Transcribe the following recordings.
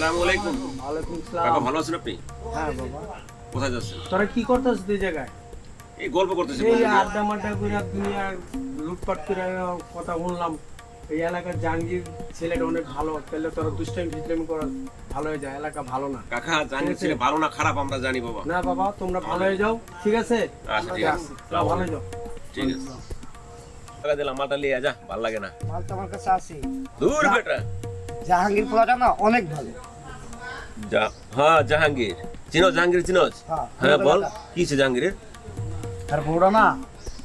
আসসালামু আলাইকুম। ওয়ালাইকুম কাকা ভালো আছেন আপনি? হ্যাঁ বাবা। কোথায় যাচ্ছেন? তোরা কি করতেছিস দুই জায়গায়? এই গল্প করতেছি এই আড্ডা মাড্ডা করে দুনিয়ার লুটপাট করে কথা শুনলাম এই এলাকার জাহাঙ্গীর ছেলেটা অনেক ভালো তাহলে তোরা দুষ্টাইম ফিস্টাইম করা ভালো হয়ে যায় এলাকা ভালো না। কাকা জানি ছেলে ভালো না খারাপ আমরা জানি বাবা। না বাবা তোমরা ভালো। হয়ে যাও ঠিক আছে? আচ্ছা, ঠিক আছে। ভালো যাও। ঠিক আছে। টাকা দিলাম মালটা নিয়ে যা ভালো লাগে না। মাল তো আমার কাছে আছে। দূর বেটা। জাহাঙ্গীর পোলাটা না অনেক ভালো। হ্যাঁ জাহাঙ্গীর চিনো জাহাঙ্গীর চিনোস হ্যাঁ, বল কি আছে জাহাঙ্গীরের আর না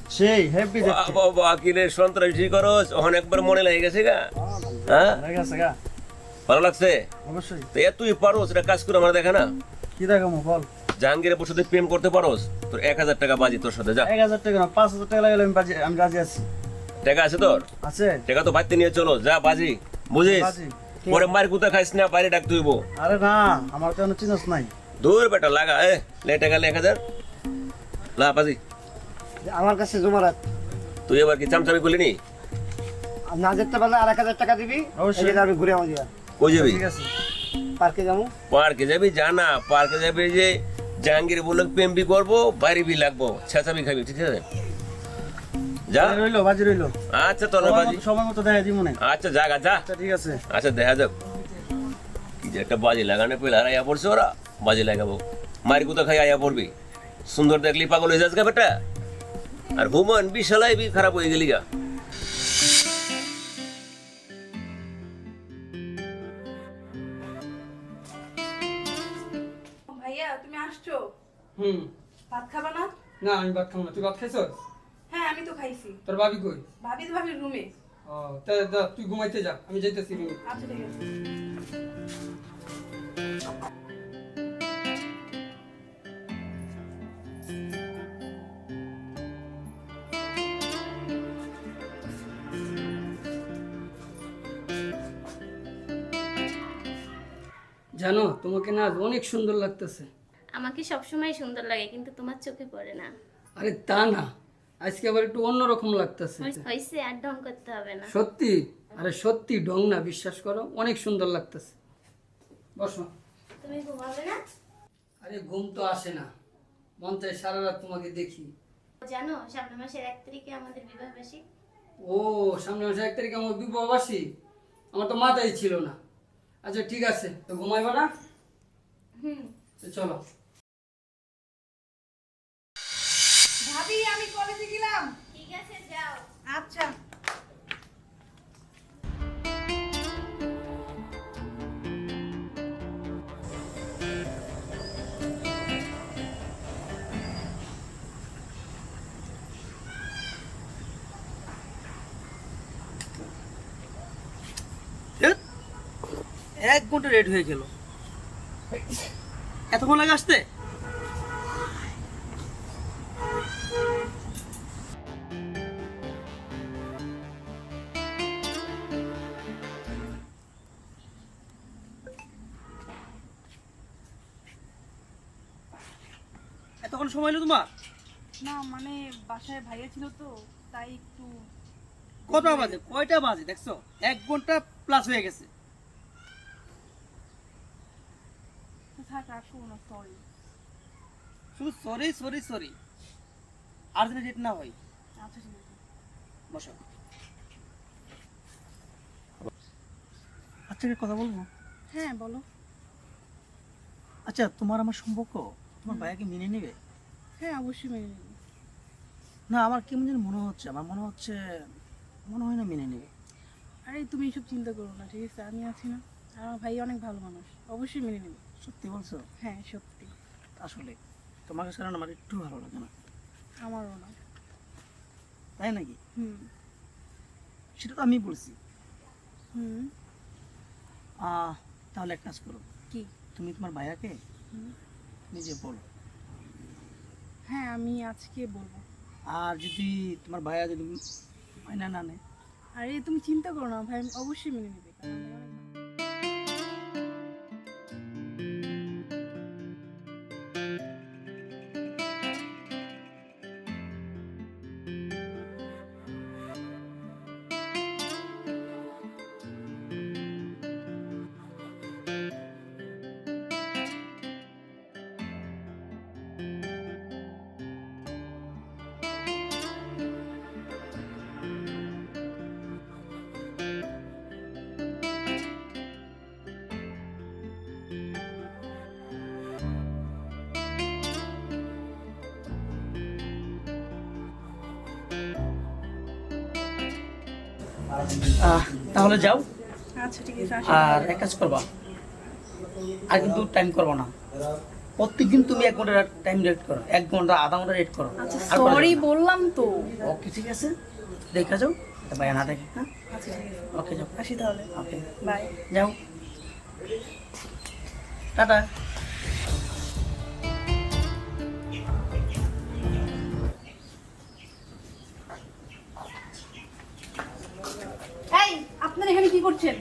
সেই হেভি বাবা সন্ত্রাসী করস একবার মনে লেগে গেছে গা হ্যাঁ হয়ে গেছে গা ভালো লাগছে অবশ্যই তো এ তুই পারোস এটা কাজ করে আমার দেখা না কি দেখাবো বল জাহাঙ্গীরের প্রেম করতে পারোস তোর এক হাজার টাকা বাজি তোর সাথে যা এক হাজার টাকা না পাঁচ হাজার টাকা লাগলে আমি বাজি আমি রাজি আছি টাকা আছে তোর আছে টাকা তো বাড়তে নিয়ে চলো যা বাজি বুঝিস। পরে মার কুতা খাইস না বাইরে ডাক তুইব। আরে না আমার তো কোনো চিনস নাই। দূর বেটা লাগা এ লে টাকা লে এক হাজার। লা বাজি। আমার কাছে জমারাত তুই এবার কি চামচামি করলি নি? না যেতে পারলে আর এক হাজার টাকা দিবি অবশ্যই। আমি ঘুরে আমার দিয়া। কই যাবি? ঠিক আছে। পার্কে যাব। পার্কে যাবি? জানা পার্কে যাবি যে জাহাঙ্গীর বলল প্রেম বি করব বাইরে বি লাগবো ছেঁচাবি খাবি ঠিক আছে? যা। রইল বাজি রইল। আচ্ছা তোর বাজি। সময় মতো দেখা দিব না আচ্ছা জাগা যা। আচ্ছা ঠিক আছে। আচ্ছা দেখা যাক। কি যে একটা বাজি লাগানো পেলে আর আয়া পড়ছে ওরা। বাজি লাগাবো। মারি কুতা খাই আয়া পড়বি। সুন্দর দেখলি পাগল হয়ে যাস গা বেটা। আর হুমান বিশালাই বি খারাপ হয়ে গেলি গা। ভাইয়া তুমি আসছো? হুম। ভাত খাবা না? না আমি ভাত খাব না। তুই ভাত খাইছস? আমি তো খাইছি। তোর ভাবি কই? ভাবি তো ভাবির রুমে ও তা যা, তুই ঘুমাইতে যা আমি যাইতেছি রুমে আচ্ছা ঠিক আছে। জানো তোমাকে না আজ অনেক সুন্দর লাগতেছে। আমাকে সবসময় সুন্দর লাগে কিন্তু তোমার চোখে পড়ে না। আরে তা না। আজকে আবার একটু অন্যরকম লাগতেছে হয়েছে আর ঢং করতে হবে না। সত্যি? আরে সত্যি ঢং না বিশ্বাস করো অনেক সুন্দর লাগতেছে। বসো। তুমি ঘুমাবে না? আরে ঘুম তো আসে না। মন চায় সারা রাত তোমাকে দেখি। জানো সামনের মাসের এক তারিখে আমাদের বিবাহ ও সামনে মাসে এক তারিখে আমার বিবাহবাসী আমার তো মাথায় ছিল না। আচ্ছা ঠিক আছে তো ঘুমাইবা না? হুম। চলো। আচ্ছা। এক ঘণ্টা রেড হয়ে গেল। এতক্ষণ লাগে আসতে? এতক্ষণ সময় হলো তোমার? না মানে বাসায় ভাইয়া ছিল তো তাই একটু কটা বাজে? কয়টা বাজে? দেখছ? এক ঘণ্টা প্লাস হয়ে গেছে। থাক রাখো না সরি শুধু সরি সরি সরি আর যেন রেট না হয়। আচ্ছা ঠিক আছে। বসো। আচ্ছা একটা কথা বলব? হ্যাঁ বলো। আচ্ছা তোমার আমার সম্পর্ক? তোমার ভাইয়াকে মেনে নেবে? হ্যাঁ অবশ্যই মেনে নেব। না আমার কেমন যেন মনে হচ্ছে আমার মনে হচ্ছে মনে হয় না মেনে নেবে। আরে তুমি এসব চিন্তা করো না ঠিক আছে? আমি আছি না। আর আমার ভাই অনেক ভালো মানুষ অবশ্যই মেনে নেবে। সত্যি বলছো? হ্যাঁ সত্যি। আসলে তোমাকে ছাড়া আমার একটু ভালো লাগে না। আমারও না। তাই নাকি? হুম। সেটা তো আমি বলছি। হুম। আহ, তাহলে এক কাজ করো। কি? তুমি তোমার ভাইয়াকে। নিজে বলো। হ্যাঁ আমি আজকে বলব। আর যদি তোমার ভাইয়া যদি মাইনা না নেয়? আরে তুমি চিন্তা করো না ভাই অবশ্যই মেনে নেবে। তাহলে যাও। আচ্ছা আর এক কাজ করবা আর কিন্তু টাইম করব না। প্রত্যেকদিন তুমি এক ঘণ্টা টাইম রেট করো এক ঘণ্টা আধা ঘণ্টা রেট করো। আচ্ছা সরি বললাম তো। ওকে ঠিক আছে? দেখা যাও ভাই না দেখে। হ্যাঁ? আচ্ছা ওকে যাও। আসি তাহলে। ওকে বাই যাও। টাটা। করছেন?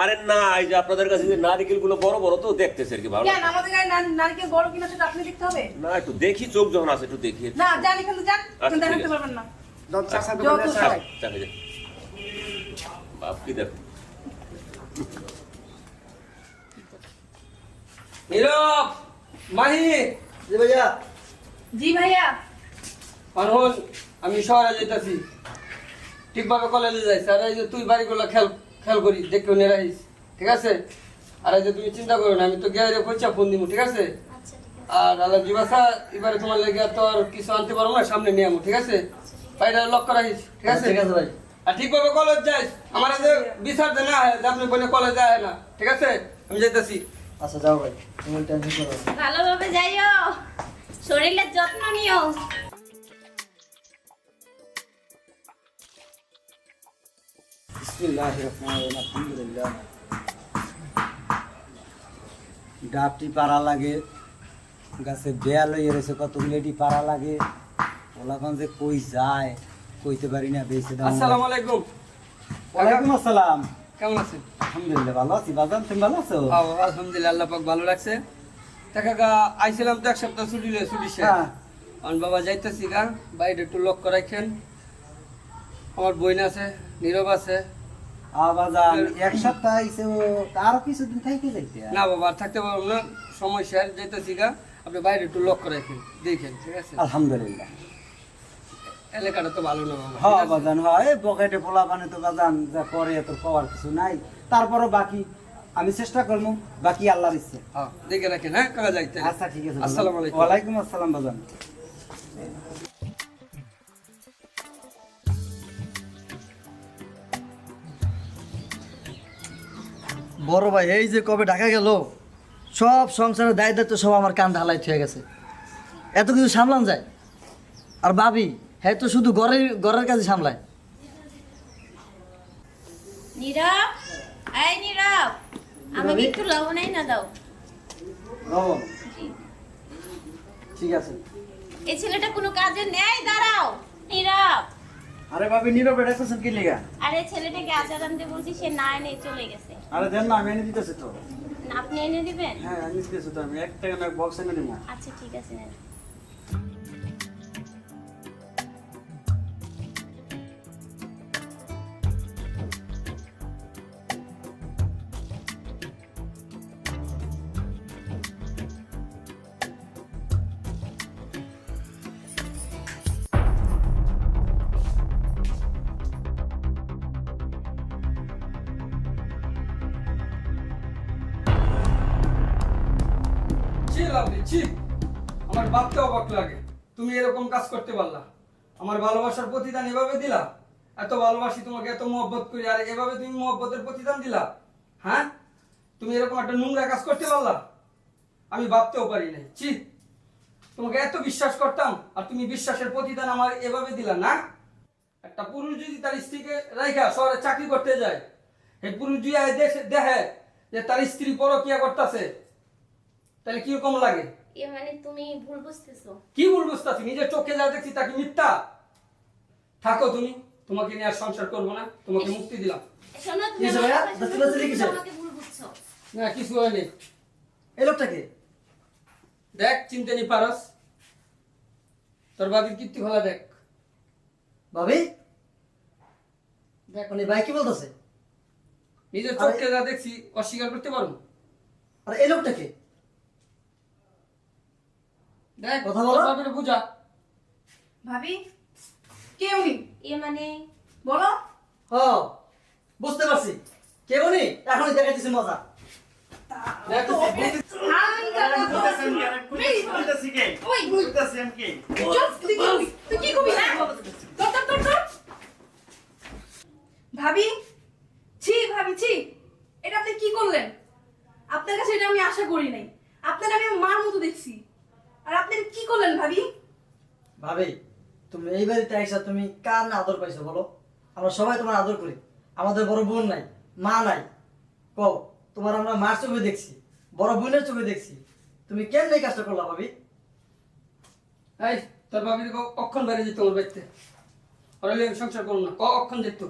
আরে না এই যে আপনাদের কাছে যে নারিকেলগুলো বড় বড় তো দেখতেছে আর কি ভালো কেন? আমাদের গায়ে নারকেল বড় কিনা সেটা আপনি দেখতে হবে? না একটু দেখি চোখ যখন আছে একটু দেখি। না যান এখান থেকে যান। আচ্ছা, এখান ঠিক দেখাতে পারবেন না। চাষা যত দোকানে। চাই। যা বাপ কি দেখো। নীরব মাহি। জি ভাইয়া। জি ভাইয়া। অনহন আমি শহরে যেতেছি ঠিকভাবে কলেজে যাইছি। আর এই যে তুই বাড়িগুলো খেল খেল করি দেখে নিয়ে রাখিস ঠিক আছে? আর এই যে তুমি চিন্তা করো না আমি তো গিয়ে পয়সা ফোন দিব ঠিক আছে? আচ্ছা ঠিক আছে। আর আল্লাহ জিবাসা এবারে তোমার লেগে তো আর কিছু আনতে পারব না সামনে নিয়ে আমো ঠিক আছে? বাইরে লক রাখিস ঠিক আছে? ঠিক আছে ভাই। আর ঠিকভাবে কলেজ যাইস আমার এই যে বিচার দে না হয় যে আপনি বলে কলেজ যায় না ঠিক আছে? আমি যাইতেছি। আচ্ছা যাও ভাই তুমি টেনশন করো না। ভালোভাবে যাইও। শরীরের যত্ন নিও। আলহামদুলিল্লাহ ডাবটি পাড়া লাগে গাছে বেয়া লইয়ে রয়েছে কতগুলো এটি পাড়া লাগে। ওলাখন যে কই যায় কইতে পারি না বেশি দাম আসসালামু আলাইকুম। ওয়ালাইকুম আসসালাম। কেমন আছেন? আলহামদুলিল্লাহ ভালো আছি। বাজান তুমি ভালো আছো? আলহামদুলিল্লাহ আল্লাহ পাক ভালো তা কাকা আইছিলাম তো এক সপ্তাহ ছুটি লয়ে ছুটি শেষ। হ্যাঁ। বাবা যাইতেছি গা বাইরে একটু লক্ষ্য রাখেন আমার বইন আছে নীরব আছে। আ এক সপ্তাহ আইছে আরও কিছুদিন থাইকে যাইতে না বাবা থাকতে পারব না সময় শেষ যাইতেছি গা। আপনি বাইরে একটু লক্ষ্য রাখেন দেখেন ঠিক আছে? আলহামদুলিল্লাহ। এলাকাটা তো ভালো না বাবা হ্যাঁ বাজান হয় পকেটে পোলা পানে তো বাজান যা করে তোর পাওয়ার কিছু নাই। তারপরও বাকি আমি চেষ্টা করব বাকি আল্লাহর ইচ্ছে। হ্যাঁ দেখে রাখেন হ্যাঁ যাইতে আচ্ছা ঠিক আছে। আসসালামু আলাইকুম। ওয়ালাইকুম আসসালাম বাজান। বড় ভাই এই যে কবে ঢাকা গেল সব সংসারের দায় দায়িত্ব সব আমার কান ঢালাই হয়ে গেছে। এত কিছু সামলান যায়? আর বাবি হ্যাঁ তো শুধু ঘরের ঘরের কাজে সামলায়। নীরব এই নীরব আমাকে একটু না দাও। লবণ? ঠিক আছে। এই ছেলেটা কোনো কাজে নেই দাঁড়াও। নীরব আরে ভাবি নীরবে ডাকতেছেন কি লিগা আরে ছেলেটাকে আচার আনতে বলছি সে না এনে চলে গেছে। আরে দেন না আমি এনে দিতেছি তো। না, আপনি এনে দিবেন? হ্যাঁ আমি দিতেছি তো আমি। এক টাকা না বক্স এনে দিব। আচ্ছা ঠিক আছে আমার অবাক লাগে। তুমি এরকম কাজ করতে পারলা। আমার ভালোবাসার প্রতিদান এভাবে দিলা? এত ভালোবাসি তোমাকে, এত মহব্বত করি, আর এভাবে তুমি মহব্বতের প্রতিদান দিলা? হ্যাঁ? তুমি এরকম একটা নোংরা কাজ করতে পারলা? আমি ভাবতেও পারি নাই। ছি! তোমাকে এত বিশ্বাস করতাম, আর তুমি বিশ্বাসের প্রতিদান আমার এভাবে দিলা, না? একটা পুরুষ যদি তার স্ত্রীকে রাইখা শহরে চাকরি করতে যায় এই পুরুষ যদি দেখে যে তার স্ত্রী পরকিয়া করতেছে তাহলে কীরকম লাগে? এ মানে তুমি ভুল বুঝতেছো। কি বলব বুঝতেছি? নিজের চোখে যা দেখছি তাকে মিথ্যা? থাকো তুমি তোমাকে নিয়ে আর সংসার করব না তোমাকে মুক্তি দিলাম। শোনো তুমি ভাইয়া? আমাকে ভুল বুঝছ। না কিছু হয়নি এই লোকটাকে দেখ চিনতে নি পারস। তোর বাবির কীর্তি খোলা দেখ। ভাবি? দেখ উনি ভাই কি বলতেছে? নিজের চোখে যা দেখছি অস্বীকার করতে পারব। আর এই লোকটাকে দেখ কথা বলো। তোর বুঝা ভাবি কে উনি? এ মানে। বলো। হ বুঝতে পারছি। কে উনি? এখনই দেখাইতেছি মজা। ভাবি ছি ভাবি ছি। এটা আপনি কি করলেন? আপনার কাছে এটা আমি আশা করি নাই আপনার আমি মার মতো দেখছি আর আপনি এটা কি করলেন ভাবি? ভাবি তুমি এই বাড়িতে আইসা তুমি কার না আদর পাইছো বলো? আমরা সবাই তোমার আদর করি। আমাদের বড় বোন নাই মা নাই। কও তোমার আমরা মার চোখে দেখছি বড় বোনের চোখে দেখছি। তুমি কেন এই কাজটা করলা ভাবি? এই তোর বাবির অক্ষণ বাইরে যেত আমার বাড়িতে। ওরা আমি সংসার করব না ক অক্ষণ যেত?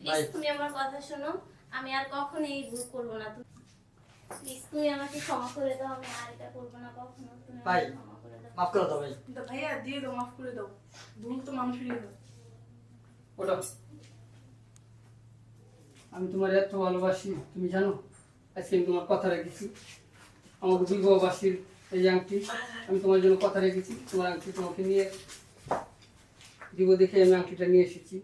প্লিজ তুমি আমার কথা শোনো আমি আর কখনো এই ভুল করব না। প্লিজ তুমি আমাকে ক্ষমা করে দাও আমি আর এটা করব না কখনো তুমি মাফ করে দাও ভাই। ভাইয়া দিয়ে দাও মাফ করে দাও। ভুল তো মানুষেরই হয় ওটা আমি তোমার এত ভালোবাসি তুমি জানো? আজকে আমি তোমার কথা রেখেছি। আমাকে বিবাহবাসীর এই যে আংটি আমি তোমার জন্য কথা রেখেছি। তোমার আংটি তোমাকে নিয়ে দিব দেখে আমি আংটিটা নিয়ে এসেছি।